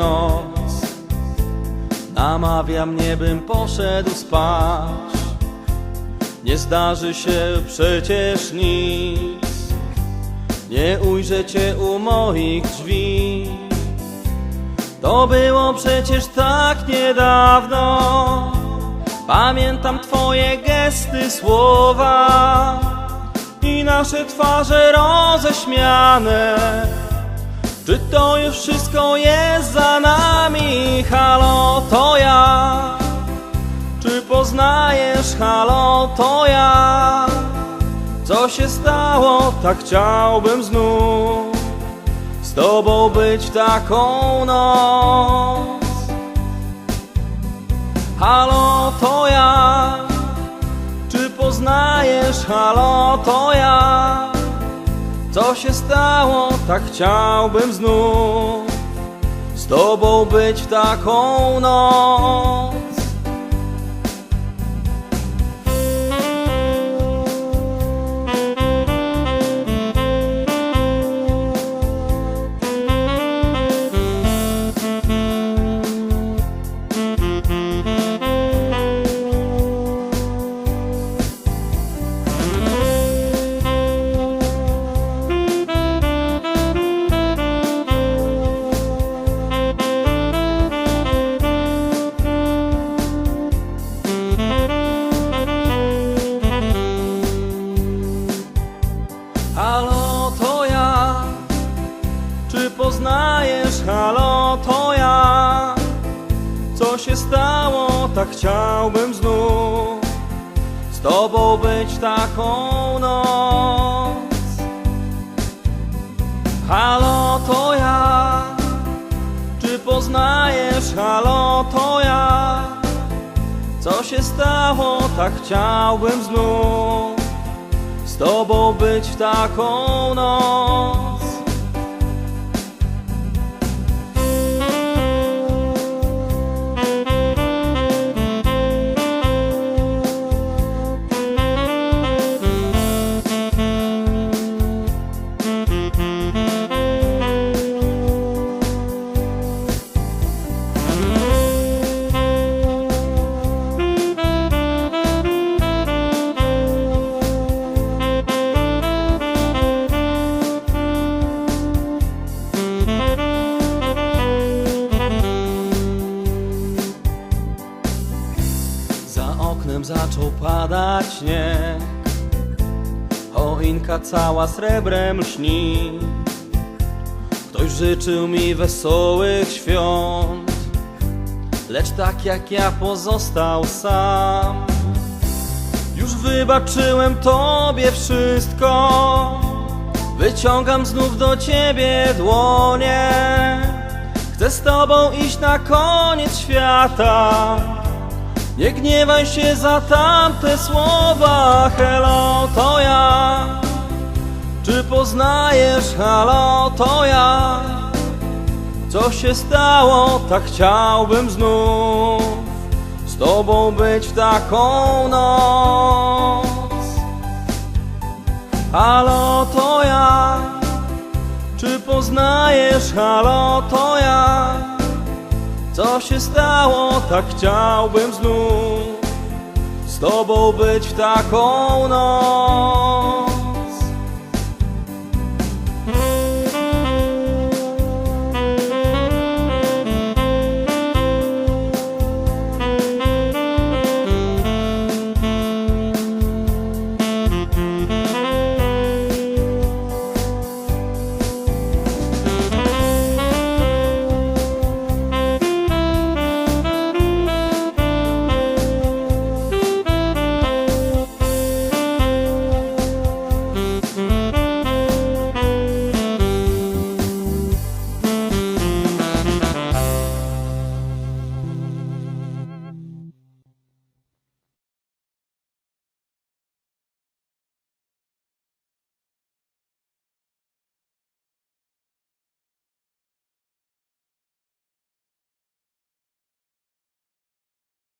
noc. Namawia mnie, bym poszedł spać. Nie zdarzy się przecież nic. Nie ujrzę cię u moich drzwi. To było przecież tak niedawno. Pamiętam twoje gesty, słowa I nasze twarze roześmiane czy to już wszystko jest za nami? Halo, to ja. Czy poznajesz, halo, to ja? Co się stało? Tak chciałbym znów z tobą być taką noc. Halo, to ja. Czy poznajesz, halo, to ja? Co się stało? Tak chciałbym znów z tobą być w taką noc. Się stało? Tak chciałbym znów z tobą być taką noc. Halo, to ja. Czy poznajesz, halo, to ja? Co się stało? Tak chciałbym znów z tobą być taką noc. Zaczął padać śnieg. Choinka cała srebrem lśni. Ktoś życzył mi wesołych świąt Lecz tak jak ja pozostał sam. Już wybaczyłem tobie wszystko Wyciągam znów do ciebie dłonie. Chcę z tobą iść na koniec świata nie gniewaj się za tamte słowa, hello, to ja. Czy poznajesz, halo, to ja? Co się stało, tak chciałbym znów z tobą być w taką noc. Halo, to ja. Czy poznajesz, halo, to ja? Co się stało, tak chciałbym znów z tobą być w taką noc.